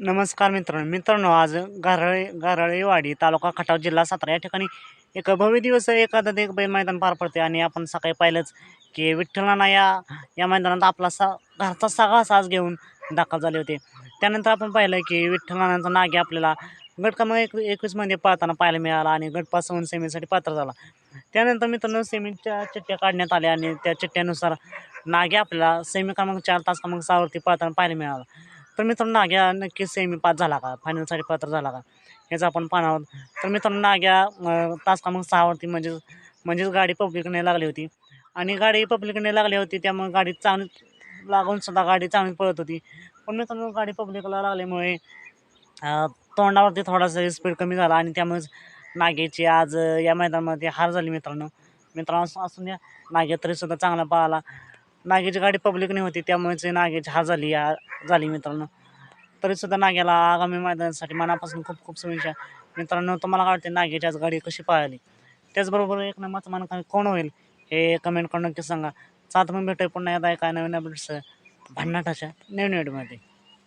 नमस्कार मित्रांनो. मित्रांनो आज गारळे गारळेवाडी तालुका खटाव जिल्हा सातारा. या ठिकाणी एक भव्य दिवस एखादं एक बैल मैदान पार पडते आणि आपण सकाळी पाहिलंच की विठ्ठलांना या या मैदानात आपला सा घरचा सगळा साज घेऊन दाखल झाले होते. त्यानंतर आपण पाहिलं की विठ्ठलांचा नागे आपल्याला गट एक एकवीसमध्ये पाळताना पाहायला मिळाला आणि गटपासून सेमीसाठी पात्र झाला. त्यानंतर मित्रांनो सेमीच्या चिठ्ठ्या काढण्यात आल्या आणि त्या चिठ्ठ्यानुसार नागे आपल्याला सेमी क्रमांक चार तास क्रमांक सहावरती पाळताना पाहायला मिळाला. तर मित्रांनो नाग्या नक्की सेमी पास झाला का? फायनलसाठी पात्र झाला का? याचं आपण पाहणार आहोत. तर मित्रांनो नाग्या अं, तास क्रमांक सहावरती म्हणजेच म्हणजेच गाडी पब्लिकने लागली होती. आणि गाडी पब्लिकने लागली होती त्यामुळे गाडी चांगली लागून सुद्धा गाडी चांगली पळत होती. पण मित्रांनो गाडी पब्लिकला लागल्यामुळे तोंडावरती थोडासा स्पीड कमी झाला आणि त्यामुळेच नागेची आज या मैदानामध्ये हार झाली मित्रांनो. मित्रांनो असं असून या नागे तरीसुद्धा चांगला पळाला. नागेची गाडी पब्लिकने होती त्यामुळेच नागेची हा झाली या झाली मित्रांनो. तरीसुद्धा नाग्याला आगामी मैदानासाठी मनापासून खूप खूप शुभेच्छा. मित्रांनो तुम्हाला काय वाटते नागेची आज गाडी कशी पळाली? त्याचबरोबर एक नंबरचं मान कोण होईल हे कमेंट करून नक्की सांगा. सात मग भेटूया पुन्हा एकदा काय नवीन अपडेट्स भन्नाटाच्या नवीन व्हिडिओमध्ये